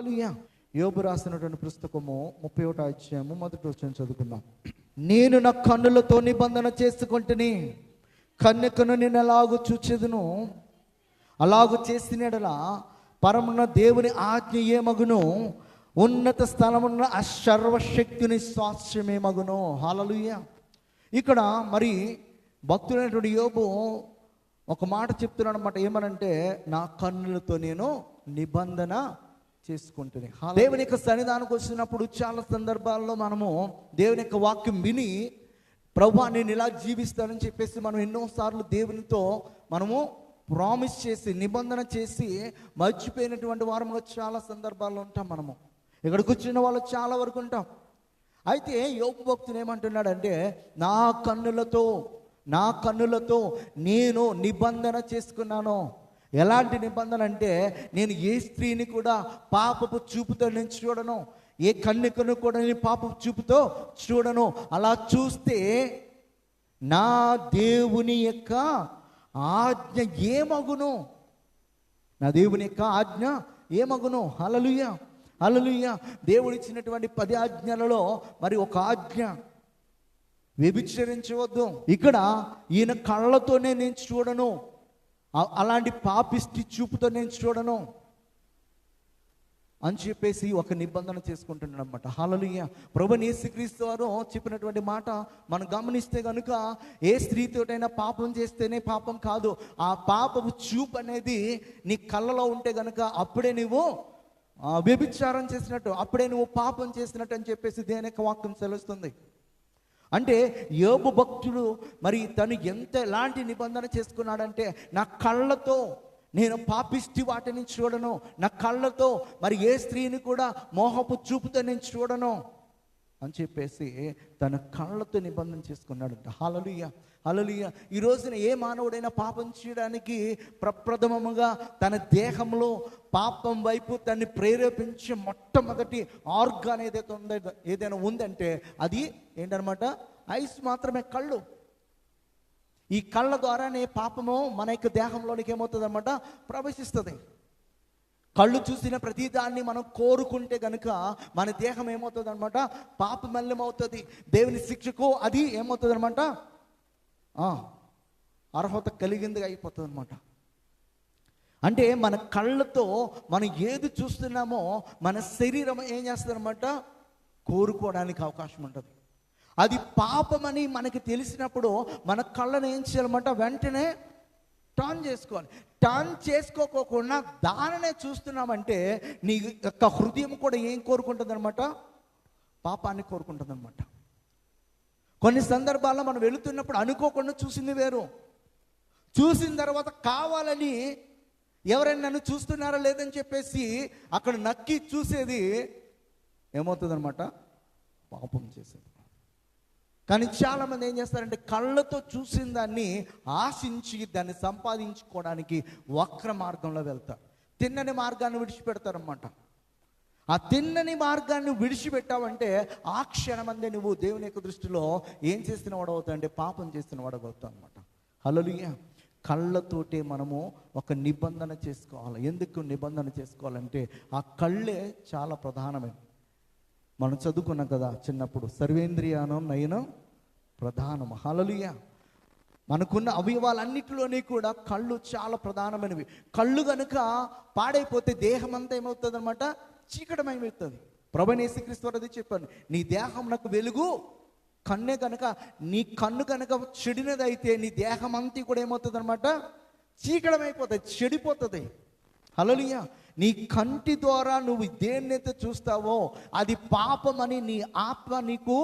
యోబు రాసినటువంటి పుస్తకము ముప్పై ఒకటి అధ్యాయము మొదటి వచ్చిన చదువుకుందాం. నేను నా కన్నులతో నిబంధన చేసుకుంటుని కన్యకను నేను ఎలాగూ చూచేదును? అలాగూ చేసినడలా పరమున్న దేవుని ఆజ్ఞ ఏమగును? ఉన్నత స్థలమున్న ఆ సర్వశక్తిని స్వాస్థ్యమే మగును హాలలుయ ఇక్కడ మరి భక్తుడైనటువంటి యోబు ఒక మాట చెప్తున్నాడు అనమాట ఏమనంటే నా కన్నులతో నేను నిబంధన చేసుకుంటుని దేవుని యొక్క సన్నిధానికి వచ్చినప్పుడు చాలా సందర్భాల్లో మనము దేవుని యొక్క వాక్యం విని ప్రభా నేను ఇలా జీవిస్తానని చెప్పేసి మనం ఎన్నోసార్లు దేవునితో మనము ప్రామిస్ చేసి నిబంధన చేసి మర్చిపోయినటువంటి వారంలో చాలా సందర్భాల్లో ఉంటాం మనము. ఇక్కడికి వచ్చిన వాళ్ళు చాలా వరకు ఉంటాం. అయితే యోగ భక్తులు ఏమంటున్నాడంటే నా కన్నులతో నా కన్నులతో నేను నిబంధన చేసుకున్నాను. ఎలాంటి నిబంధన అంటే నేను ఏ స్త్రీని కూడా పాపపు చూపుతో నేను చూడను. ఏ కన్నికను కూడా నేను పాపపు చూపుతో చూడను. అలా చూస్తే నా దేవుని యొక్క ఆజ్ఞ ఏమగును? నా దేవుని యొక్క ఆజ్ఞ ఏమగును? అలలుయ అలలుయ దేవుడు ఇచ్చినటువంటి పది ఆజ్ఞలలో మరి ఒక ఆజ్ఞ. వ్యభిచరించవద్దు. ఇక్కడ ఈయన కళ్ళతోనే నేను చూడను. అలాంటి పాపిష్టి చూపుతో నేను చూడను అని చెప్పేసి ఒక నిబంధన చేసుకుంటున్నాడు అనమాట హాలలుయ్య ప్రభు యేసుక్రీస్తు వారు చెప్పినటువంటి మాట మనం గమనిస్తే కనుక ఏ స్త్రీతోటైనా పాపం చేస్తేనే పాపం కాదు. ఆ పాపపు చూపు అనేది నీ కళ్ళలో ఉంటే కనుక అప్పుడే నువ్వు వ్యభిచారం చేసినట్టు అప్పుడే నువ్వు పాపం చేసినట్టు అని చెప్పేసి దేని వాక్యం సెలవుస్తుంది అంటే యోబు భక్తుడు మరి తను ఎంత ఎలాంటి నిబంధన చేసుకున్నాడంటే నా కళ్ళతో నేను పాపిష్టి వాటిని చూడను. నా కళ్ళతో మరి ఏ స్త్రీని కూడా మోహపు చూపుతో నేను చూడను. అని చెప్పేసి తన కళ్ళతో నిబంధన చేసుకున్నాడు హలలుయ హలలుయ ఈ రోజున ఏ మానవుడైనా పాపం చేయడానికి ప్రప్రథమముగా తన దేహంలో పాపం వైపు తన్ని ప్రేరేపించే మొట్టమొదటి ఆర్గాన్ ఏదైతే ఉందో ఏదైనా ఉందంటే అది ఏంటనమాట? ఐస్ మాత్రమే కళ్ళు. ఈ కళ్ళ ద్వారానే పాపము మన యొక్క దేహంలోనికి ఏమవుతుంది అనమాట ప్రవేశిస్తుంది. కళ్ళు చూసిన ప్రతి దాన్ని మనం కోరుకుంటే గనుక మన దేహం ఏమవుతుంది అనమాట పాపమల్యమవుతుంది దేవుని శిక్షకు అది ఏమవుతుంది అనమాట అర్హత కలిగిందిగా అయిపోతుంది అనమాట అంటే మన కళ్ళతో మనం ఏది చూస్తున్నామో మన శరీరం ఏం చేస్తుందన్నమాట? కోరుకోవడానికి అవకాశం ఉంటుంది. అది పాపమని మనకి తెలిసినప్పుడు మన కళ్ళను ఏం చేయాలన్నమాట? వెంటనే టర్న్ చేసుకోవాలి. టర్న్ చేసుకోకోకుండా దానినే చూస్తున్నామంటే నీ యొక్క హృదయం కూడా ఏం కోరుకుంటుంది అనమాట పాపాన్ని కోరుకుంటుంది అనమాట కొన్ని సందర్భాల్లో మనం వెళుతున్నప్పుడు అనుకోకుండా చూసింది వేరు. చూసిన తర్వాత కావాలని ఎవరైనా నన్ను చూస్తున్నారా లేదని చెప్పేసి అక్కడ నక్కి చూసేది ఏమవుతుందనమాట పాపం చేసేది. కానీ చాలామంది ఏం చేస్తారంటే కళ్ళతో చూసిన దాన్ని ఆశించి దాన్ని సంపాదించుకోవడానికి వక్ర మార్గంలో వెళ్తారు. తిన్నని మార్గాన్ని విడిచిపెడతారన్నమాట. ఆ తిన్నని మార్గాన్ని విడిచిపెట్టావంటే ఆ క్షణమందే నువ్వు దేవుని యొక్క దృష్టిలో ఏం చేసిన వాడు అవుతావు అంటే పాపం చేసిన వాడు అవుతావు అనమాట హలలుయ కళ్ళతోటే మనము ఒక నిబంధన చేసుకోవాలి. ఎందుకు నిబంధన చేసుకోవాలంటే ఆ కళ్ళే చాలా ప్రధానమైనది మనం చదువుకున్నాం కదా చిన్నప్పుడు సర్వేంద్రియానం నయనం ప్రధానం హలలుయ మనకున్న అవయవాలన్నిటిలోనే కూడా కళ్ళు చాలా ప్రధానమైనవి. కళ్ళు కనుక పాడైపోతే దేహం అంతా ఏమవుతుంది అనమాట చీకటమయమవుతుంది. ప్రభనేశ్వరీశ్వర అది చెప్పాను నీ దేహం నాకు వెలుగు కన్నే కనుక నీ కన్ను కనుక చెడినదైతే నీ దేహం అంతా కూడా ఏమవుతుంది అనమాట చీకటమైపోతుంది చెడిపోతుంది హలోలియ నీ కంటి ద్వారా నువ్వు దేన్నైతే చూస్తావో అది పాపమని నీ ఆత్మ నీకు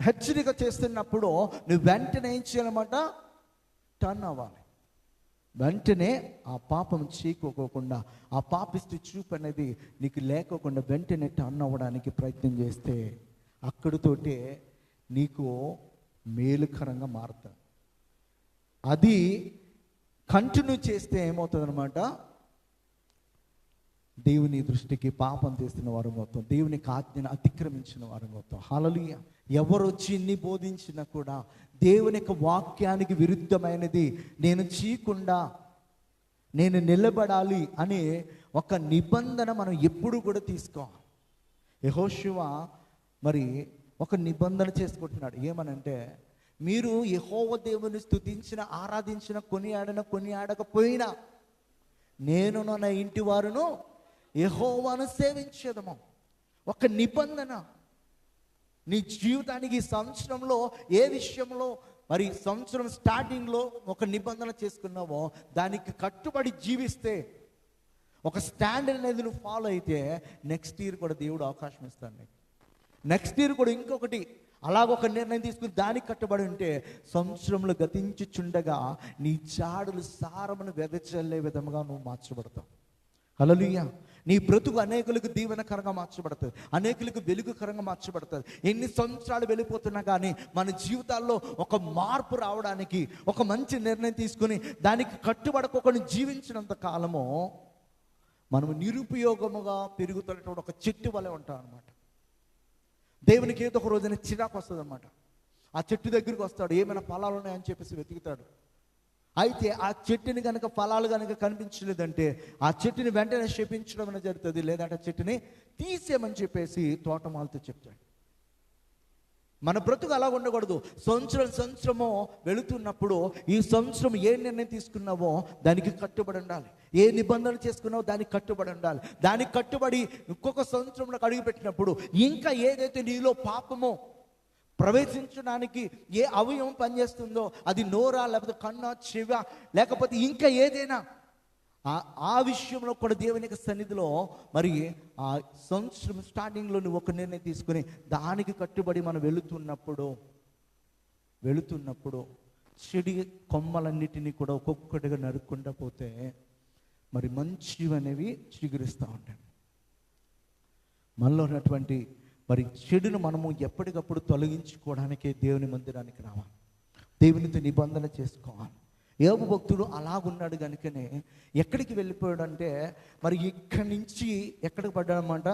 హెచ్చరిక చేస్తున్నప్పుడు నువ్వు వెంటనే ఏం చేయాలన్నమాట? టర్న్ అవ్వాలి. వెంటనే ఆ పాపం చీకోకోకుండా ఆ పాపిస్తు చూపు అనేది నీకు లేకోకుండా వెంటనే టర్న్ అవ్వడానికి ప్రయత్నం చేస్తే అక్కడితోటే నీకు మేలుకరంగా మారుతుంది అది కంటిన్యూ చేస్తే ఏమవుతుంది దేవుని దృష్టికి పాపం చేస్తున్న వారు మొత్తం దేవునికి ఆజ్ఞను అతిక్రమించిన వారు మొత్తం. హాలలు ఎవరు వచ్చి ఇన్ని బోధించినా కూడా దేవుని యొక్క వాక్యానికి విరుద్ధమైనది. నేను చీకుండా నేను నిలబడాలి అనే ఒక నిబంధన మనం ఎప్పుడు కూడా తీసుకోవాలి యహోశివ మరి ఒక నిబంధన చేసుకుంటున్నాడు. ఏమనంటే మీరు యహోవ దేవుని స్తుతించిన ఆరాధించిన కొనియాడిన కొనియాడకపోయినా నేను నా ఇంటి వారును యహోవాను సేవించదము. ఒక నిబంధన. నీ జీవితానికి ఈ సంవత్సరంలో ఏ విషయంలో మరి సంవత్సరం స్టార్టింగ్లో ఒక నిబంధన చేసుకున్నావో దానికి కట్టుబడి జీవిస్తే ఒక స్టాండర్డ్ అనేది నువ్వు ఫాలో అయితే నెక్స్ట్ ఇయర్ కూడా దేవుడు అవకాశం ఇస్తాను నీకు. నెక్స్ట్ ఇయర్ కూడా ఇంకొకటి అలాగొక నిర్ణయం తీసుకుని దానికి కట్టుబడి ఉంటే సంవత్సరంలో గతించుచుండగా నీ జాడులు సారమును వెదచల్లే విధముగా నువ్వు మార్చబడతావు. హల్లెలూయా. నీ బ్రతుకు అనేకులకు దీవెనకరంగా మార్చబడుతుంది. అనేకులకు వెలుగుకరంగా మార్చబడుతుంది. ఎన్ని సంవత్సరాలు వెళ్ళిపోతున్నా కానీ మన జీవితాల్లో ఒక మార్పు రావడానికి ఒక మంచి నిర్ణయం తీసుకుని దానికి కట్టుబడకోకుండా జీవించినంత కాలము మనము నిరుపయోగముగా పెరుగుతున్నటువంటి ఒక చెట్టు వలె ఉంటాం అనమాట దేవునికి ఏదో ఒక రోజున చిరాకు వస్తుంది అనమాట ఆ చెట్టు దగ్గరికి వస్తాడు ఏమైనా ఫలాలు ఉన్నాయని చెప్పేసి వెతుకుతాడు. అయితే ఆ చెట్టుని కనుక ఫలాలు కనుక కనిపించలేదంటే ఆ చెట్టుని వెంటనే శపించడం అనేది జరుగుతుంది. లేదంటే చెట్టుని తీసేయమని చెప్పేసి తోటమాలతో చెప్తాడు. మన బ్రతుకు అలా ఉండకూడదు. సంవత్సరం సంవత్సరము వెళుతున్నప్పుడు ఈ సంవత్సరం ఏ నిర్ణయం తీసుకున్నావో దానికి కట్టుబడి ఉండాలి. ఏ నిబంధన చేసుకున్నావో దానికి కట్టుబడి ఉండాలి. దానికి కట్టుబడి ఇంకొక సంవత్సరంలో అడుగుపెట్టినప్పుడు ఇంకా ఏదైతే నీలో పాపమో ప్రవేశించడానికి ఏ అవయవం పనిచేస్తుందో అది నోరా లేకపోతే కన్నా చెవ లేకపోతే ఇంకా ఏదైనా. ఆ ఆ విషయంలో కూడా దేవుని యొక్క సన్నిధిలో మరి ఆ సంవత్సరం స్టార్టింగ్లో నువ్వు ఒక నిర్ణయం తీసుకుని దానికి కట్టుబడి మనం వెళుతున్నప్పుడు వెళుతున్నప్పుడు చెడి కొమ్మలన్నిటినీ కూడా ఒక్కొక్కటిగా నరుక్కుండా పోతే మరి మంచివి అనేవి చిగురిస్తూ ఉంటాయి. మనలో ఉన్నటువంటి మరి చెడును మనము ఎప్పటికప్పుడు తొలగించుకోవడానికే దేవుని మందిరానికి రావాలి. దేవునితో నిబంధన చేసుకోవాలి. యోగ భక్తుడు అలాగున్నాడు కనుకనే ఎక్కడికి వెళ్ళిపోయాడంటే మరి ఇక్కడి నుంచి ఎక్కడికి పడ్డాడనమాట?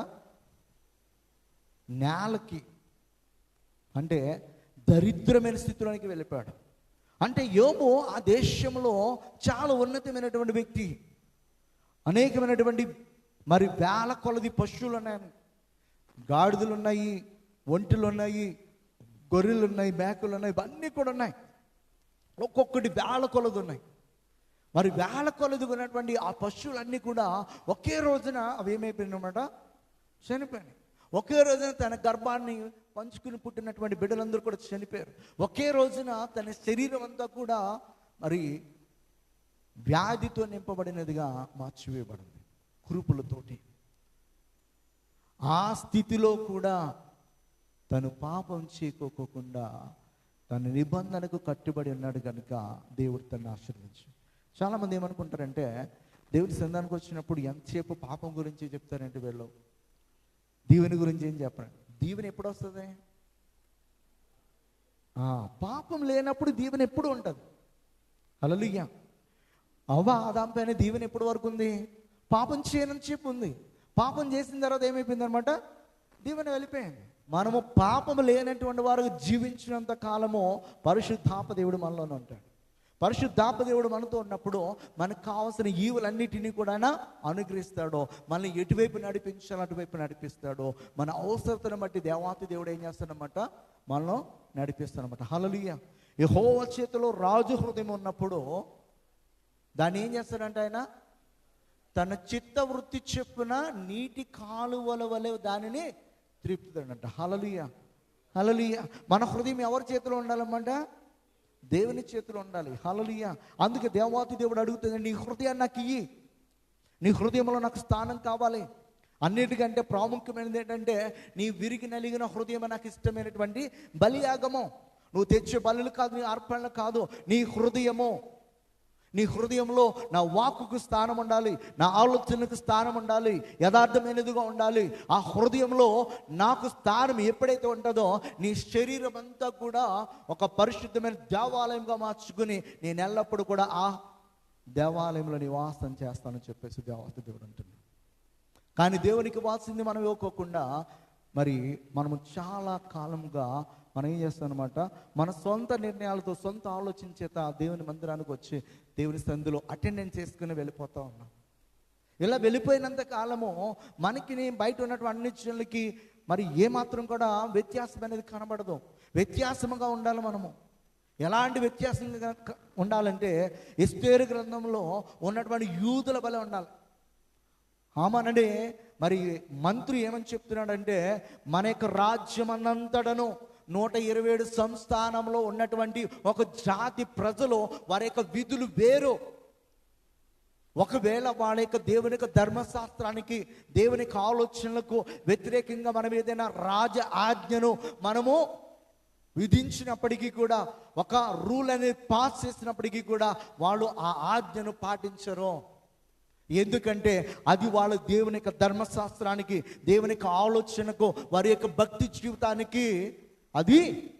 నేలకి. అంటే దరిద్రమైన స్థితిలోనికి వెళ్ళిపోయాడు. అంటే యోము ఆ దేశంలో చాలా ఉన్నతమైనటువంటి వ్యక్తి. అనేకమైనటువంటి మరి వేల కొలది పశువులు ఉన్నాయి గాడిదలు ఉన్నాయి ఒంటెలు ఉన్నాయి గొర్రెలు ఉన్నాయి మేకలు ఉన్నాయి ఇవన్నీ కూడా ఉన్నాయి. ఒక్కొక్కటి వేల కొలది ఉన్నాయి మరి వేల కొలది ఉన్నటువంటి ఆ పశువులన్నీ కూడా ఒకే రోజున అవి ఏమైపోయినమాట చనిపోయినాయి. ఒకే రోజున తన గర్భాన్ని పంచుకుని పుట్టినటువంటి బిడ్డలందరూ కూడా చనిపోయారు. ఒకే రోజున తన శరీరం అంతా కూడా మరి వ్యాధితో నింపబడినదిగా మార్చివేయబడింది. కురుపులతోటి. ఆ స్థితిలో కూడా తను పాపం చేకోకుండా తన నిబంధనకు కట్టుబడి ఉన్నాడు కనుక దేవుడు తను ఆశీర్వదించు. చాలామంది ఏమనుకుంటారంటే దేవుడి సంధానికి వచ్చినప్పుడు ఎంతసేపు పాపం గురించి చెప్తారంటే వీళ్ళు? దీవెని గురించి ఏం చెప్పండి దీవెన ఎప్పుడు వస్తుంది? పాపం లేనప్పుడు దీవెన ఎప్పుడు ఉంటుంది? అలలుయ్యా అవ్వ ఆదాం పైన దీవెన ఎప్పటి వరకు ఉంది? పాపం చేయనని చెప్పు ఉంది. పాపం చేసిన తర్వాత ఏమైపోయింది అనమాట దీవెన వెళ్ళిపోయింది. మనము పాపం లేనటువంటి వారు జీవించినంత కాలము పరిశుద్ధాప దేవుడు మనలోనే ఉంటాడు. పరిశుద్ధాప దేవుడు మనతో ఉన్నప్పుడు మనకు కావాల్సిన ఈవులన్నిటినీ కూడా అనుగ్రహిస్తాడు. మనల్ని ఎటువైపు నడిపించాలి అటువైపు నడిపిస్తాడు. మన అవసరతను బట్టి దేవాతి దేవుడు ఏం చేస్తాడనమాట మనలో నడిపిస్తాడనమాట ఈ యెహోవా చేతిలో రాజు హృదయం ఉన్నప్పుడు దాన్ని ఏం చేస్తాడంటే ఆయన? తన చిత్త వృత్తి చెప్పున నీటి కాలువల వలె దానిని త్రిప్పుతాడంట. హలలుయ హలలుయ మన హృదయం ఎవరి చేతిలో ఉండాలన్నమాట దేవుని చేతిలో ఉండాలి. హలలుయ అందుకే దేవాతి దేవుడు అడుగుతుంది నీ హృదయాన్ని నాకు ఇయ్యి. నీ హృదయంలో నాకు స్థానం కావాలి. అన్నిటికంటే ప్రాముఖ్యమైనది ఏంటంటే నీ విరిగి నలిగిన హృదయం నాకు ఇష్టమైనటువంటి బలియాగము. నువ్వు తెచ్చే బలులు కాదు నీ అర్పణలు కాదు నీ హృదయము నీ హృదయంలో నా వాక్కుకు స్థానం ఉండాలి నా ఆలోచనకు స్థానం ఉండాలి యథార్థమైనదిగా ఉండాలి. ఆ హృదయంలో నాకు స్థానం ఎప్పుడైతే ఉంటుందో నీ శరీరం అంతా కూడా ఒక పరిశుద్ధమైన దేవాలయంగా మార్చుకుని నేను ఎల్లప్పుడూ కూడా ఆ దేవాలయంలో నివాసం చేస్తానని చెప్పేసి దేవత దేవుడు అంటున్నాడు కానీ దేవునికి వాసింది మనం ఇవ్వకోకుండా మరి మనము చాలా కాలంగా మనం ఏం చేస్తామన్నమాట మన సొంత నిర్ణయాలతో సొంత ఆలోచన చేత దేవుని మందిరానికి వచ్చి దేవుని సందులో అటెండెన్స్ చేసుకుని వెళ్ళిపోతూ ఉన్నాం. ఇలా వెళ్ళిపోయినంత కాలము మనకి బయట ఉన్నటువంటి అన్ని మరి ఏమాత్రం కూడా వ్యత్యాసం అనేది కనబడదు. వ్యత్యాసముగా ఉండాలి మనము. ఎలాంటి వ్యత్యాసంగా ఉండాలంటే ఎస్తేరు గ్రంథంలో ఉన్నటువంటి యూదుల వలె ఉండాలి. ఆమనండి మరి మంత్రి ఏమని చెప్తున్నాడంటే మన యొక్క రాజ్యం అన్నంతటను నూట ఇరవై ఏడు సంస్థానంలో ఉన్నటువంటి ఒక జాతి ప్రజలు వారి యొక్క విధులు వేరు. ఒకవేళ వాళ్ళ యొక్క దేవుని యొక్క ధర్మశాస్త్రానికి దేవుని యొక్క ఆలోచనలకు వ్యతిరేకంగా మనం ఏదైనా రాజ ఆజ్ఞను మనము విధించినప్పటికీ కూడా ఒక రూల్ అనేది పాస్ చేసినప్పటికీ కూడా వాళ్ళు ఆ ఆజ్ఞను పాటించరు. ఎందుకంటే అది వాళ్ళ దేవుని యొక్క ధర్మశాస్త్రానికి దేవుని యొక్క ఆలోచనకు వారి యొక్క భక్తి జీవితానికి అది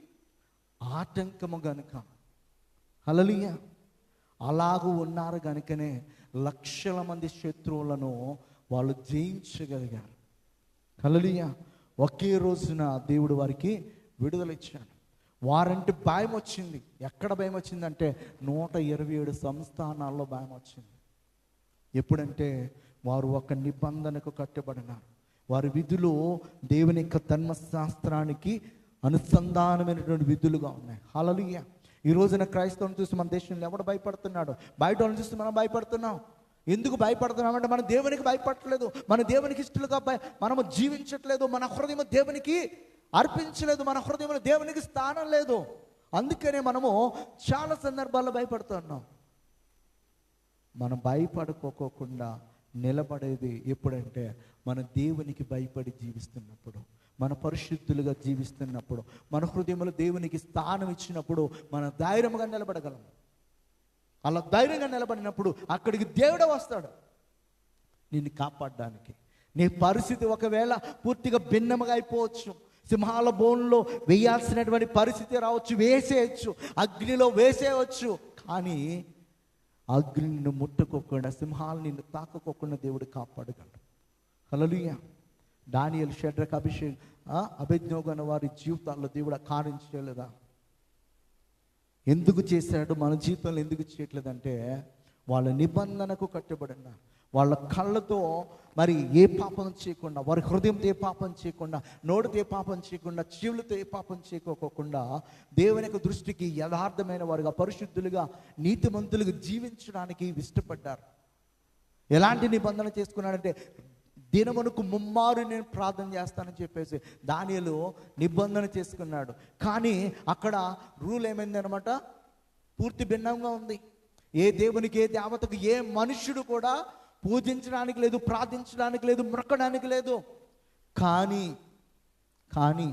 ఆటంకము గనుక. హలలియ అలాగూ ఉన్నారు కనుకనే లక్షల మంది శత్రువులను వాళ్ళు జయించగలిగారు. హలలియ ఒకే రోజున దేవుడు వారికి విడుదలిచ్చాడు. వారంటే భయం వచ్చింది. ఎక్కడ భయం వచ్చిందంటే నూట ఇరవై ఏడు సంస్థానాల్లో భయం వచ్చింది. ఎప్పుడంటే వారు ఒక నిబంధనకు కట్టుబడినారు. వారి విధులు దేవుని యొక్క ధర్మశాస్త్రానికి అనుసంధానమైనటువంటి విధులుగా ఉన్నాయి. హలలుయ ఈ రోజున క్రైస్తవుని చూసి మన దేశంలో ఎవడు భయపడుతున్నాడు? బయట వాళ్ళని చూసి మనం భయపడుతున్నాం. ఎందుకు భయపడుతున్నాం అంటే మన దేవునికి భయపడట్లేదు. మన దేవునికి ఇష్టలుగా భయ మనము జీవించట్లేదు. మన హృదయం దేవునికి అర్పించలేదు. మన హృదయంలో దేవునికి స్థానం లేదు. అందుకనే మనము చాలా సందర్భాల్లో భయపడుతున్నాం మనం భయపడుకోకుండా నిలబడేది ఎప్పుడంటే మన దేవునికి భయపడి జీవిస్తున్నప్పుడు. మన పరిశుద్ధులుగా జీవిస్తున్నప్పుడు మన హృదయంలో దేవునికి స్థానం ఇచ్చినప్పుడు మన ధైర్యంగా నిలబడగలం అలా ధైర్యంగా నిలబడినప్పుడు అక్కడికి దేవుడే వస్తాడు. నిన్ను కాపాడడానికి. నీ పరిస్థితి ఒకవేళ పూర్తిగా భిన్నముగా అయిపోవచ్చు. సింహాల బోన్లో వేయాల్సినటువంటి పరిస్థితి రావచ్చు వేసేయచ్చు అగ్నిలో వేసేయవచ్చు కానీ అగ్ని నిన్ను ముట్టుకోకుండా సింహాలు నిన్ను తాకకోకుండా దేవుడు కాపాడగలడు. Hallelujah Daniel Shadrach Abhishek. అభిజ్ఞోగన వారి జీవితాల్లో దేవుడు ఆ కార్యం చేయలేదా ఎందుకు చేశాడు? మన జీవితంలో ఎందుకు చేయట్లేదంటే వాళ్ళ నిబంధనకు కట్టుబడిన వాళ్ళ కళ్ళతో మరి ఏ పాపం చేయకుండా వారి హృదయంతో ఏ పాపం చేయకుండా నోటితో ఏ పాపం చేయకుండా చెవులతో ఏ పాపం చేయకోకుండా దేవుని యొక్క దృష్టికి యథార్థమైన వారుగా పరిశుద్ధులుగా నీతిమంతులుగా జీవించడానికి ఇష్టపడ్డారు. ఎలాంటి నిబంధన చేసుకున్నాడంటే దినమునకు ముమ్మారు నేను ప్రార్థన చేస్తానని చెప్పేసి దానిలో నిబంధన చేసుకున్నాడు. కానీ అక్కడ రూల్ ఏమైంది అనమాట పూర్తి భిన్నంగా ఉంది. ఏ దేవునికి ఏ దేవతకు ఏ మనుష్యుడు కూడా పూజించడానికి లేదు ప్రార్థించడానికి లేదు మొక్కడానికి లేదు. కానీ కానీ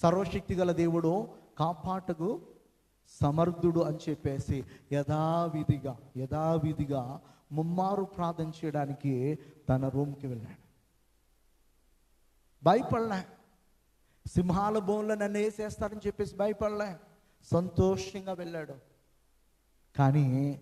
సర్వశక్తి గల దేవుడు కాపాటకు సమర్థుడు అని చెప్పేసి యథావిధిగా యథావిధిగా ముమ్మారు ప్రార్థన చేయడానికి తన రూమ్కి వెళ్ళాడు. భయపడలే. సింహాల బోన్లో నన్ను వేసేస్తారని చెప్పేసి భయపడలే. సంతోషంగా వెళ్ళాడు. కానీ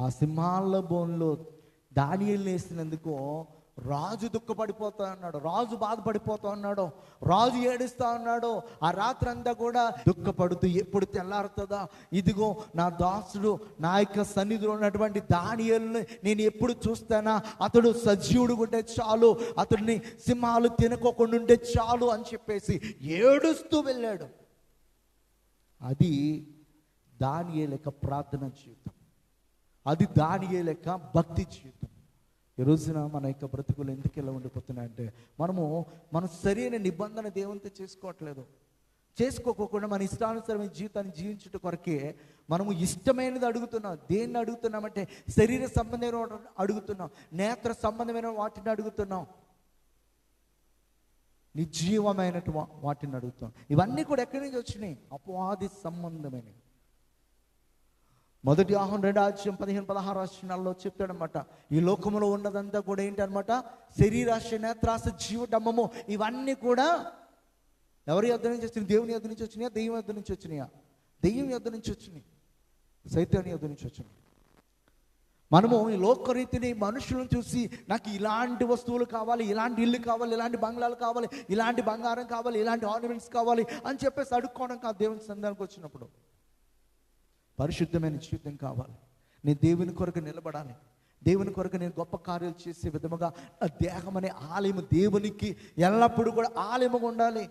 ఆ సింహాల బోన్లో దానియల్ని వేసినందుకు రాజు దుఃఖపడిపోతా ఉన్నాడు రాజు బాధపడిపోతా ఉన్నాడు రాజు ఏడుస్తా ఉన్నాడు. ఆ రాత్రి అంతా కూడా దుఃఖపడుతూ ఎప్పుడు తెల్లారుతుందా? ఇదిగో నా దాసుడు నా యొక్క సన్నిధిలో ఉన్నటువంటి దానియల్ని నేను ఎప్పుడు చూస్తానా? అతడు సజీవుడు ఉంటే చాలు అతడిని సింహాలు తినకోకుండా ఉంటే చాలు అని చెప్పేసి ఏడుస్తూ వెళ్ళాడు. అది దానియే లెక్క ప్రార్థన జీవితం. అది దానియే లెక్క భక్తి జీవితం. ఈ రోజున మన యొక్క బ్రతుకులు ఎందుకు ఇలా ఉండిపోతున్నాయంటే మనము మన సరైన నిబంధన దేవునితో చేసుకోవట్లేదు. చేసుకోకోకుండా మన ఇష్టానుసరమైన జీవితాన్ని జీవించుట కొరకే మనము ఇష్టమైనది అడుగుతున్నాం. దేన్ని అడుగుతున్నామంటే శరీర సంబంధమైన వాటిని అడుగుతున్నాం. నేత్ర సంబంధమైన వాటిని అడుగుతున్నాం. నిర్జీవమైనటు వాటిని అడుగుతున్నాం. ఇవన్నీ కూడా ఎక్కడి నుంచి వచ్చినాయి? అపవాది సంబంధమైనవి. మొదటి ఆహం రెండు ఆశ్యం పదిహేను పదహారు ఆశ్చర్యాల్లో చెప్తాడనమాట ఈ లోకంలో ఉన్నదంతా కూడా ఏంటనమాట శరీరాశ నేత్రాశ జీవడమ్మము ఇవన్నీ కూడా ఎవరి యొద్ధ నుంచి వచ్చినాయి? దేవుని యొద్ధ నుంచి వచ్చినాయా? దెయ్యం యొద్ధ నుంచి వచ్చినాయా? దెయ్యం యొద్ధ నుంచి వచ్చినాయి. సైతాన్ని యొద్ధ నుంచి వచ్చినాయి. మనము ఈ లోకరీతిని మనుషులను చూసి నాకు ఇలాంటి వస్తువులు కావాలి ఇలాంటి ఇల్లు కావాలి ఇలాంటి బంగ్లాలు కావాలి ఇలాంటి బంగారం కావాలి ఇలాంటి ఆర్నమెంట్స్ కావాలి అని చెప్పేసి అడుక్కోవడం కాదు దేవుని సందానికి వచ్చినప్పుడు. పరిశుద్ధమైన జీవితం కావాలి. నేను దేవుని కొరకు నిలబడాలి. దేవుని కొరకు నేను గొప్ప కార్యాలు చేసే విధముగా నా దేహం అనే ఆలయము దేవునికి ఎల్లప్పుడూ కూడా ఆలయముగా ఉండాలి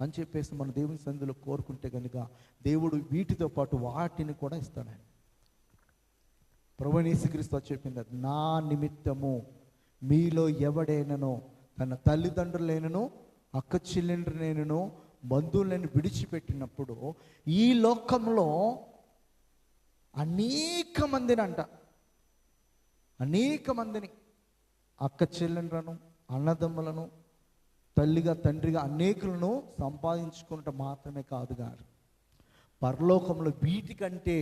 అని చెప్పేసి మన దేవుని సంధిలో కోరుకుంటే కనుక దేవుడు వీటితో పాటు వాటిని కూడా ఇస్తాడు ఆయన ప్రభునేసుక్రీస్తు చెప్పింది నా నిమిత్తము మీలో ఎవడైనను తన తల్లిదండ్రులైనను అక్క చెల్లెండ్రులైనను బంధువులను విడిచిపెట్టినప్పుడు ఈ లోకంలో అనేక మందిని అంట అనేక మందిని అక్క చెల్లెండ్రను అన్నదమ్ములను తల్లిగా తండ్రిగా అనేకులను సంపాదించుకుంట మాత్రమే కాదు గారు. పరలోకంలో వీటికంటే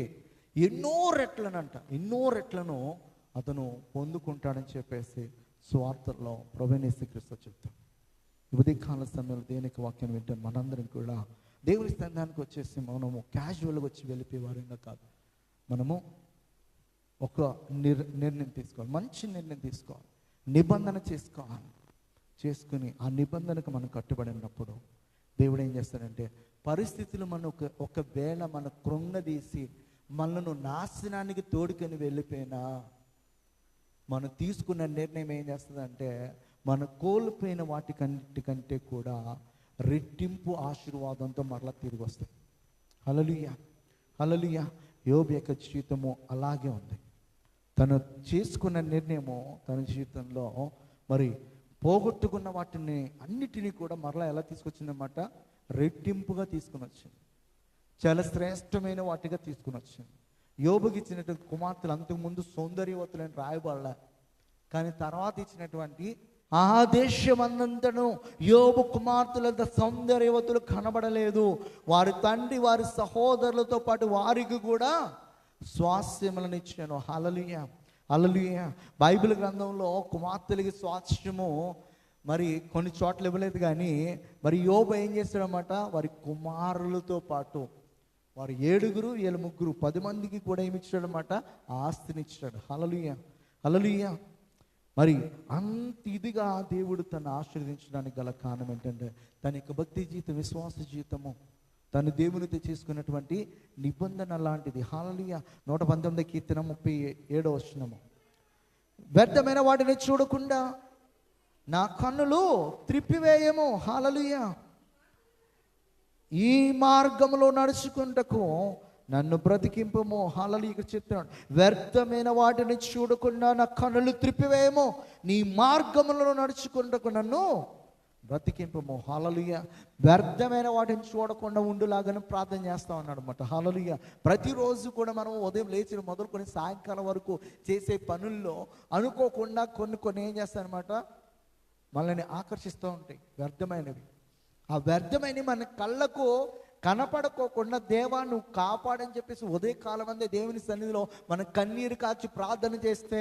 ఎన్నో రెట్లనంట. ఎన్నో రెట్లను అతను పొందుకుంటాడని చెప్పేసి స్వార్థలో ప్రవేణేశ్వరిస్తూ చెప్తాం ఉదయకాల సమయంలో దేనికి వాక్యం వింటే మనందరం కూడా దేవుని స్థానానికి వచ్చేసి మనము క్యాజువల్గా వచ్చి వెళ్ళిపోయేవారంగా కాదు. మనము ఒక నిర్ నిర్ణయం తీసుకోవాలి. మంచి నిర్ణయం తీసుకోవాలి. నిబంధన చేసుకోవాలి. చేసుకుని ఆ నిబంధనకు మనం కట్టుబడి ఉన్నప్పుడు దేవుడు ఏం చేస్తాడంటే పరిస్థితులు మనం ఒక ఒకవేళ మన కృంగదీసి మనను నాశనానికి తోడుకొని వెళ్ళిపోయినా మనం తీసుకున్న నిర్ణయం ఏం చేస్తుందంటే మన కోల్పోయిన వాటికంటి కంటే కూడా రెట్టింపు ఆశీర్వాదంతో మరలా తిరిగి వస్తాయి హలలుయ హలలుయ యోబు యొక్క జీవితము అలాగే ఉంది. తను చేసుకున్న నిర్ణయము తన జీవితంలో మరి పోగొట్టుకున్న వాటిని అన్నిటినీ కూడా మరలా ఎలా తీసుకొచ్చిందన్నమాట? రెట్టింపుగా తీసుకుని వచ్చింది. చాలా శ్రేష్టమైన వాటిగా తీసుకుని వచ్చింది. యోబుకి ఇచ్చినటువంటి కుమార్తెలు అంతకుముందు సౌందర్యవతులని రాయబడలే కానీ తర్వాత ఇచ్చినటువంటి ఆ దేశమందంతను యోబు కుమార్తెలంత సౌందర్యవతులు కనబడలేదు. వారి తండ్రి వారి సహోదరులతో పాటు వారికి కూడా స్వాస్థ్యములను ఇచ్చాను అలలియ బైబిల్ గ్రంథంలో కుమార్తెలకి స్వాస్థ్యము మరి కొన్ని చోట్ల ఇవ్వలేదు కానీ మరి యోబు ఏం చేశాడనమాట వారి కుమారులతో పాటు వారు ఏడుగురు వీళ్ళ ముగ్గురు పది మందికి కూడా ఏమి ఇచ్చాడనమాట ఆస్తిని ఇచ్చాడు. హలలుయ హలలుయ మరి అంత ఇదిగా దేవుడు తను ఆశీర్వదించడానికి గల కారణం ఏంటంటే తన యొక్క భక్తి జీవితం విశ్వాస జీవితము తను దేవునితో చేసుకున్నటువంటి నిబంధన లాంటిది. హాలలియ నూట పంతొమ్మిది కీర్తన ముప్పై ఏడో వచ్చినము వ్యర్థమైన వాటిని చూడకుండా నా కన్నులు త్రిప్పివేయము. హాలలియ ఈ మార్గంలో నడుచుకుంటకు నన్ను బ్రతికింపము. హాలలు ఇక్కడ చెప్తున్నాడు. వ్యర్థమైన వాటిని చూడకుండా నా కనులు త్రిప్పివేయము. నీ మార్గములను నడుచుకుంటకు నన్ను బ్రతికింపము. హాలలుయ వ్యర్థమైన వాటిని చూడకుండా ఉండులాగానే ప్రార్థన చేస్తా ఉన్నాడు అనమాట హాలలుయ ప్రతిరోజు కూడా మనం ఉదయం లేచిన మొదలుకొని సాయంకాలం వరకు చేసే పనుల్లో అనుకోకుండా కొన్ని కొన్ని ఏం చేస్తానమాట మనల్ని ఆకర్షిస్తూ ఉంటాయి. వ్యర్థమైనవి. ఆ వ్యర్థమైనవి మన కళ్ళకు కనపడకోకుండా దేవా నువ్వు కాపాడని చెప్పేసి ఉదయ కాలం అందే దేవుని సన్నిధిలో మన కన్నీరు కాచి ప్రార్థన చేస్తే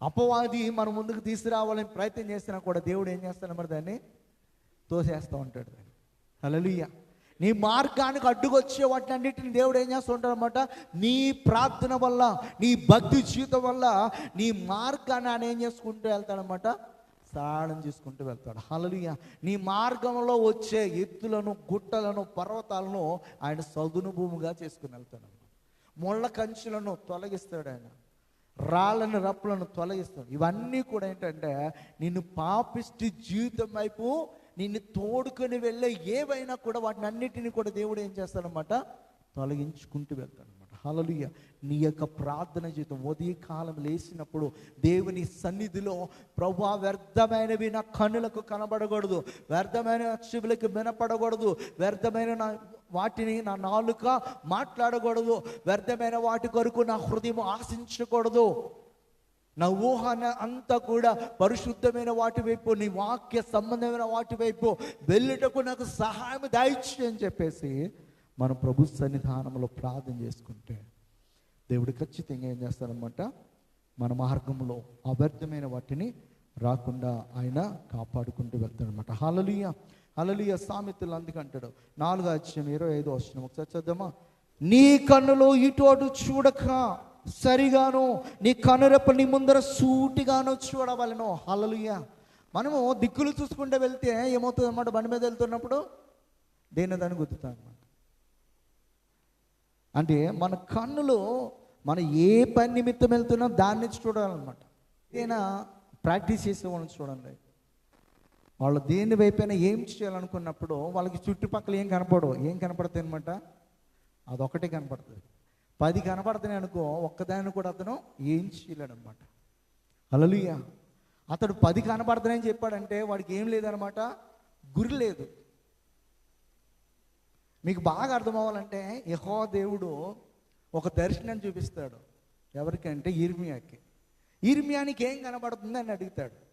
అపవాది మన ముందుకు తీసుకురావాలని ప్రయత్నం చేసినా కూడా దేవుడు ఏం చేస్తాడు మరి దాన్ని తోసేస్తూ ఉంటాడు దాన్ని. హల్లెలూయా. నీ మార్గానికి అడ్డుకొచ్చే వాటినన్నిటిని దేవుడు ఏం చేస్తూ ఉంటాడనమాట నీ ప్రార్థన వల్ల నీ భక్తి జీవితం వల్ల నీ మార్గాన్ని ఆయన ఏం చేసుకుంటూ వెళ్తాడనమాట సాడం చేసుకుంటూ వెళ్తాడు. హలలుయ నీ మార్గంలో వచ్చే ఎత్తులను గుట్టలను పర్వతాలను ఆయన సదును భూమిగా చేసుకుని వెళ్తాడు. ముళ్ళ కంచులను తొలగిస్తాడు ఆయన. రాళ్ళను రప్పులను తొలగిస్తాడు. ఇవన్నీ కూడా ఏంటంటే నిన్ను పాపిష్టి జీవితం వైపు నిన్ను తోడుకొని వెళ్ళే ఏవైనా కూడా వాటిని అన్నిటిని కూడా దేవుడు ఏం చేస్తాడనమాట తొలగించుకుంటూ వెళ్తాడు హలలుయ నీ యొక్క ప్రార్థన జీవితం ఉదయ కాలం లేచినప్పుడు దేవుని సన్నిధిలో ప్రభా వ్యర్థమైనవి నా కన్నులకు కనబడకూడదు. వ్యర్థమైన చెవులకు వినపడకూడదు. వ్యర్థమైన నా వాటిని నా నాలుక మాట్లాడకూడదు. వ్యర్థమైన వాటి కొరకు నా హృదయం ఆశించకూడదు. నా ఊహన అంతా కూడా పరిశుద్ధమైన వాటి వైపు నీ వాక్య సంబంధమైన వాటి వైపు వెళ్ళుటకు నాకు సహాయం దాయిచ్చు అని చెప్పేసి మనం ప్రభు సన్నిధానంలో ప్రార్థన చేసుకుంటే దేవుడు ఖచ్చితంగా ఏం చేస్తారనమాట? మన మార్గంలో అవ్యర్థమైన వాటిని రాకుండా ఆయన కాపాడుకుంటూ వెళ్తాడనమాట. హలలియ హలలియ సామెతలు అందుకంటాడు. నాలుగు అధ్యాయం ఇరవై ఐదో వచ్చిన ఒకసారి చద్దామా నీ కన్నులో ఇటు అటు చూడక సరిగాను నీ కనురెప్ప నీ ముందర సూటిగాను చూడవలను. హలలుయ మనము దిక్కులు చూసుకుంటే వెళ్తే ఏమవుతుంది అన్నమాట బండి మీద వెళ్తున్నప్పుడు దేని దాన్ని గుర్తుతాను అన్నమాట? అంటే మన కన్నులు మనం ఏ పని నిమిత్తం వెళ్తున్నాం దాన్ని చూడాలన్నమాట. ఏదైనా ప్రాక్టీస్ చేసే వాళ్ళని చూడండి. వాళ్ళు దేని వైపైనా ఏం చేయాలనుకున్నప్పుడు వాళ్ళకి చుట్టుపక్కల ఏం కనపడవు. ఏం కనపడతాయి అనమాట అదొకటే కనపడుతుంది. పది కనపడుతున్నాయి అనుకో ఒక్కదాన్ని కూడా అతను ఏం చేయలేడనమాట అలలుయ అతడు పది కనపడుతున్నాయని చెప్పాడంటే వాడికి ఏం లేదనమాట గురి లేదు. మీకు బాగా అర్థం అవ్వాలంటే యహో దేవుడు ఒక దర్శనం చూపిస్తాడు. ఎవరికంటే ఇర్మియాకి ఇర్మియానికి ఏం కనబడుతుంది అని అడుగుతాడు.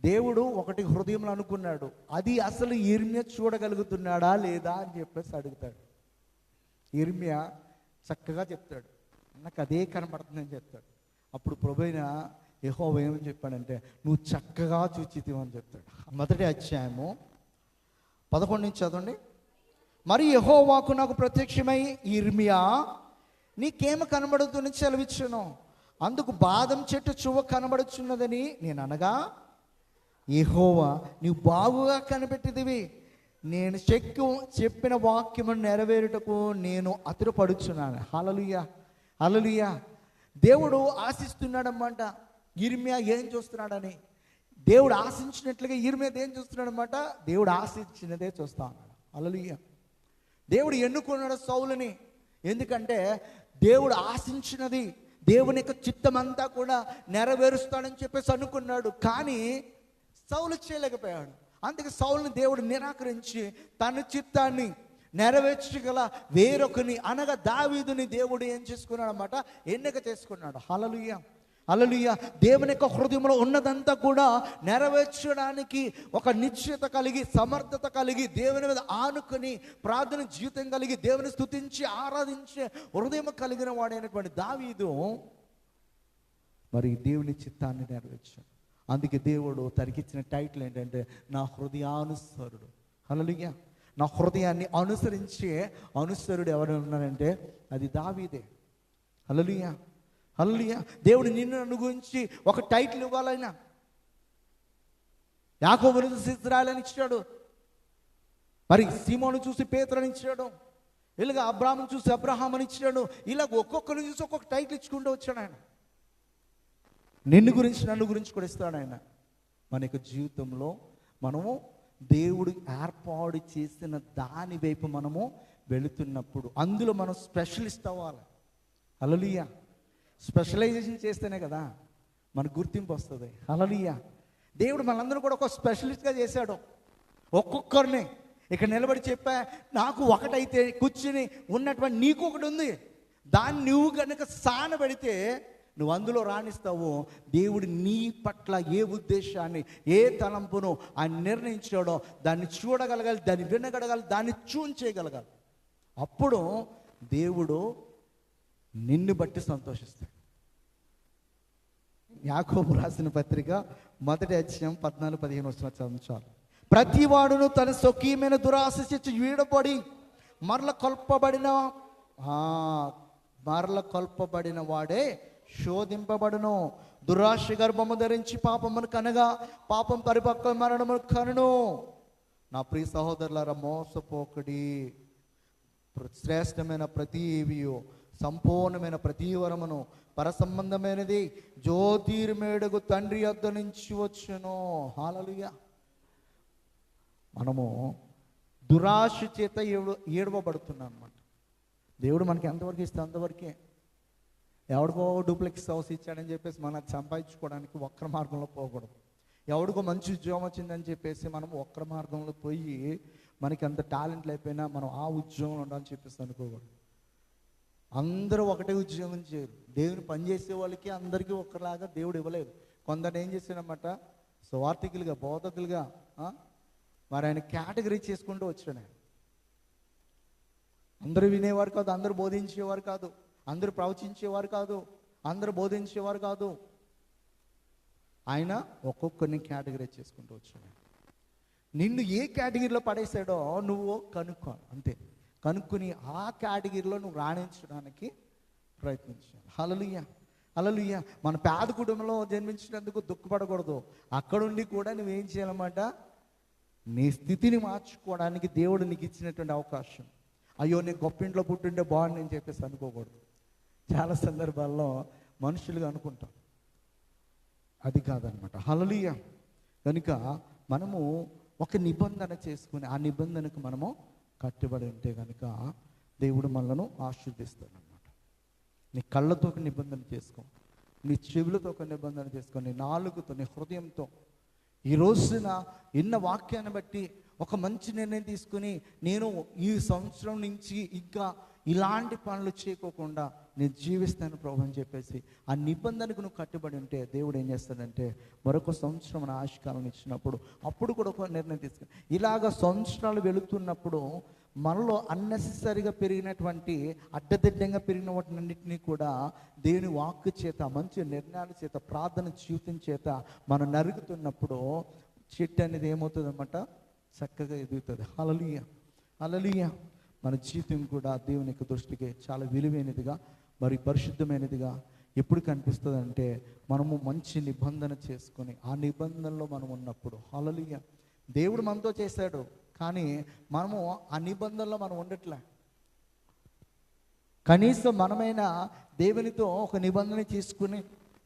దేవుడు ఒకటి హృదయంలో అనుకున్నాడు. అది అసలు ఇర్మియా చూడగలుగుతున్నాడా లేదా అని చెప్పేసి అడుగుతాడు. ఇర్మియా చక్కగా చెప్తాడు. నాకు అదే కనబడుతుందని చెప్తాడు. అప్పుడు ప్రభైన యహో ఏమని చెప్పాడంటే నువ్వు చక్కగా చూచితివని చెప్తాడు. మొదటి అధ్యాయము పదకొండు నుంచి చదవండి. మరి యహోవాకు నాకు ప్రత్యక్షమై ఇర్మియా నీకేమ కనబడుతుంది సెలవిచ్చును. అందుకు బాదం చెట్టు చువ్వ కనబడుచున్నదని నేను అనగా యహోవా నీవు బాగుగా కనిపెట్టిదివి నేను చెక్కు చెప్పిన వాక్యము నెరవేరుటకు నేను అతిరపడుచున్నాను. హలలుయ హలలుయ దేవుడు ఆశిస్తున్నాడమ్మంట ఇర్మియా ఏం చూస్తున్నాడని? దేవుడు ఆశించినట్లుగా ఇర్మియా ఏం చూస్తున్నాడన్నమాట? దేవుడు ఆశించినదే చూస్తా ఉన్నాడు. హలలుయ దేవుడు ఎన్నుకున్నాడు సౌలుని? ఎందుకంటే దేవుడు ఆశించినది దేవుని యొక్క చిత్తం అంతా కూడా నెరవేరుస్తాడని చెప్పేసి అనుకున్నాడు. కానీ సౌలు చేయలేకపోయాడు. అందుకే సౌలుని దేవుడు నిరాకరించి తన చిత్తాన్ని నెరవేర్చగల వేరొకని అనగా దావీదుని దేవుడు ఏం చేసుకున్నాడు అనమాట ఎన్నిక చేసుకున్నాడు. హలలుయ అలలుయ దేవుని యొక్క హృదయంలో ఉన్నదంతా కూడా నెరవేర్చడానికి ఒక నిశ్చిత కలిగి సమర్థత కలిగి దేవుని మీద ఆనుకొని ప్రార్థన జీవితం కలిగి దేవుని స్థుతించి ఆరాధించే హృదయం కలిగిన వాడైనటువంటి దావీదు మరి దేవుని చిత్తాన్ని నెరవేర్చాడు. అందుకే దేవుడు తనకిచ్చిన టైటిల్ ఏంటంటే నా హృదయానుసరుడు. అలలుయ నా హృదయాన్ని అనుసరించే అనుసరుడు ఎవరు ఉన్నారంటే అది దావీదే. అలలుయా హల్లెలూయా. దేవుడు నిన్ను నన్ను గురించి ఒక టైటిల్ ఇవ్వాలైనా. యాకోబుని చూసి ఇస్రాయలని ఇచ్చాడు మరి సీమోను చూసి పేతురని ఇచ్చాడు ఇలాగ అబ్రాహ్మను చూసి అబ్రహాం అని ఇచ్చాడు ఇలా ఒక్కొక్కరిని చూసి ఒక్కొక్క టైటిల్ ఇచ్చుకుంటూ వచ్చాడు ఆయన. నిన్ను గురించి నన్ను గురించి కూడా ఇస్తాడు ఆయన. మన యొక్క జీవితంలో మనము దేవుడు ఏర్పాటు చేసిన దాని వైపు మనము వెళుతున్నప్పుడు అందులో మనం స్పెషలిస్ట్ అవ్వాలి. అలలియా స్పెషలైజేషన్ చేస్తేనే కదా మనకు గుర్తింపు వస్తుంది. హలలియ దేవుడు మనందరూ కూడా ఒక స్పెషలిస్ట్గా చేశాడు. ఒక్కొక్కరిని ఇక్కడ నిలబడి చెప్పా నాకు ఒకటైతే కూర్చుని ఉన్నటువంటి నీకు ఒకటి ఉంది. దాన్ని నువ్వు కనుక సానబెడితే నువ్వు అందులో రాణిస్తావు. దేవుడు నీ పట్ల ఏ ఉద్దేశాన్ని ఏ తలంపును ఆయన నిర్ణయించాడో దాన్ని చూడగలగాలి దాన్ని వినగలగాలి దాన్ని చూన్ చేయగలగాలి. అప్పుడు దేవుడు నిన్ను బట్టి సంతోషిస్తాడు. యాకోబు రాసిన పత్రిక మొదటి అధ్యాయం పద్నాలుగు పదిహేను వచ్చిన చదివించాలి ప్రతివాడును తన స్వకీయమైన దురాశ వీడబడి మరల కొల్పబడిన ఆ, మరల కొల్పబడిన వాడే శోధింపబడును. దురాశ గర్భము ధరించి పాపమును కనగా పాపం పరిపక్వ మరణము కనును. నా ప్రియ సహోదరులారా మోసపోకడి శ్రేష్టమైన ప్రతి ఏవియో సంపూర్ణమైన ప్రతి వరమును పరసంబంధమైనది జ్యోతిర్మేడుగు తండ్రి వద్ద నుంచి వచ్చును. హాలలుగా మనము దురాశ చేత ఏడు ఏడవబడుతున్నాం అనమాట దేవుడు మనకి ఎంతవరకు ఇస్తే అంతవరకే. ఎవడికో డూప్లెక్స్ హౌస్ ఇచ్చాడని చెప్పేసి మనం సంపాదించుకోవడానికి వక్ర మార్గంలో పోకూడదు. ఎవడికో మంచి ఉద్యోగం వచ్చిందని చెప్పేసి మనం వక్ర మార్గంలో పోయి మనకి అంత టాలెంట్ లేకపోయినా మనం ఆ ఉద్యోగంలో ఉండాలని చెప్పేసి అనుకోకూడదు. అందరూ ఒకటే ఉద్యోగం చేయరు. దేవుని పనిచేసే వాళ్ళకి అందరికీ ఒకలాగా దేవుడు ఇవ్వలేదు. కొందరు ఏం చేశాడనమాట స్వార్థికులుగా బోధకులుగా మరి ఆయన కేటగిరీ చేసుకుంటూ వచ్చాడు ఆయన. అందరూ వినేవారు కాదు అందరూ బోధించేవారు కాదు అందరూ ప్రవచించేవారు కాదు అందరూ బోధించేవారు కాదు. ఆయన ఒక్కొక్కరిని కేటగిరీ చేసుకుంటూ వచ్చాడు. నిన్ను ఏ కేటగిరీలో పడేసాడో నువ్వు కనుక్కో అంతే. కనుక్కుని ఆ కేటగిరీలో నువ్వు రాణించడానికి ప్రయత్నించాలి. హలలుయ్య హలలుయ్య మన పేద కుటుంబంలో జన్మించినందుకు దుఃఖపడకూడదు. అక్కడుండి కూడా నువ్వేం చేయాలన్నమాట? నీ స్థితిని మార్చుకోవడానికి దేవుడు నీకు ఇచ్చినటువంటి అవకాశం. అయ్యో నేను గొప్ప ఇంట్లో పుట్టింటే బాగుండి అని చెప్పేసి అనుకోకూడదు. చాలా సందర్భాల్లో మనుషులుగా అనుకుంటాం. అది కాదనమాట హలలీయ కనుక మనము ఒక నిబంధన చేసుకుని ఆ నిబంధనకు మనము కట్టుబడి ఉంటే కనుక దేవుడు మనలను ఆశీర్దిస్తాడు అనమాట నీ కళ్ళతో ఒక నిబంధన చేసుకో నీ చెవులతో ఒక నిబంధన చేసుకో నీ నాలుగుతో నీ హృదయంతో. ఈ రోజున ఎన్న వాక్యాన్ని బట్టి ఒక మంచి నిర్ణయం తీసుకుని నేను ఈ సంవత్సరం నుంచి ఇంకా ఇలాంటి పనులు చేయకోకుండా నేను జీవిస్తాను ప్రభు అని చెప్పేసి ఆ నిబంధనకు నువ్వు కట్టుబడి ఉంటే దేవుడు ఏం చేస్తాడంటే మరొక సంవత్సరం మన ఆశకాలం ఇచ్చినప్పుడు అప్పుడు కూడా ఒక నిర్ణయం తీసుకుని ఇలాగ సంవత్సరాలు వెళుతున్నప్పుడు మనలో అన్నెసెసరీగా పెరిగినటువంటి అడ్డదిడ్డంగా పెరిగిన వాటినన్నింటినీ కూడా దేవుని వాక్కు చేత మంచి నిర్ణయాల చేత ప్రార్థన జీవితం చేత మనం నరుగుతున్నప్పుడు చెట్టు అనేది ఏమవుతుందన్నమాట? చక్కగా ఎదుగుతుంది. అలలియ అలలియ మన జీవితం కూడా దేవుని యొక్క దృష్టికి చాలా విలువైనదిగా మరి పరిశుద్ధమైనదిగా ఎప్పుడు కనిపిస్తుంది అంటే మనము మంచి నిబంధన చేసుకొని ఆ నిబంధనలో మనం ఉన్నప్పుడు. హలలియ దేవుడు మనతో చేశాడు కానీ మనము ఆ నిబంధనలో మనం ఉండట్లే. కనీసం మనమైనా దేవునితో ఒక నిబంధన తీసుకుని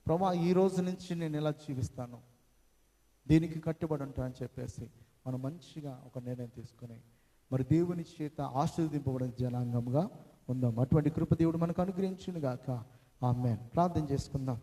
ప్రభా ఈ రోజు నుంచి నేను ఇలా జీవిస్తాను. దీనికి కట్టుబడి ఉంటానని చెప్పేసి మనం మంచిగా ఒక నిర్ణయం తీసుకుని మరి దేవుని చేత ఆశీర్వదింపబడిన జనాంగంగా ఉందాం అటువంటి కృపదేవుడు మనకు అనుగ్రహించును గాక ఆమె ప్రార్థన చేసుకుందాం.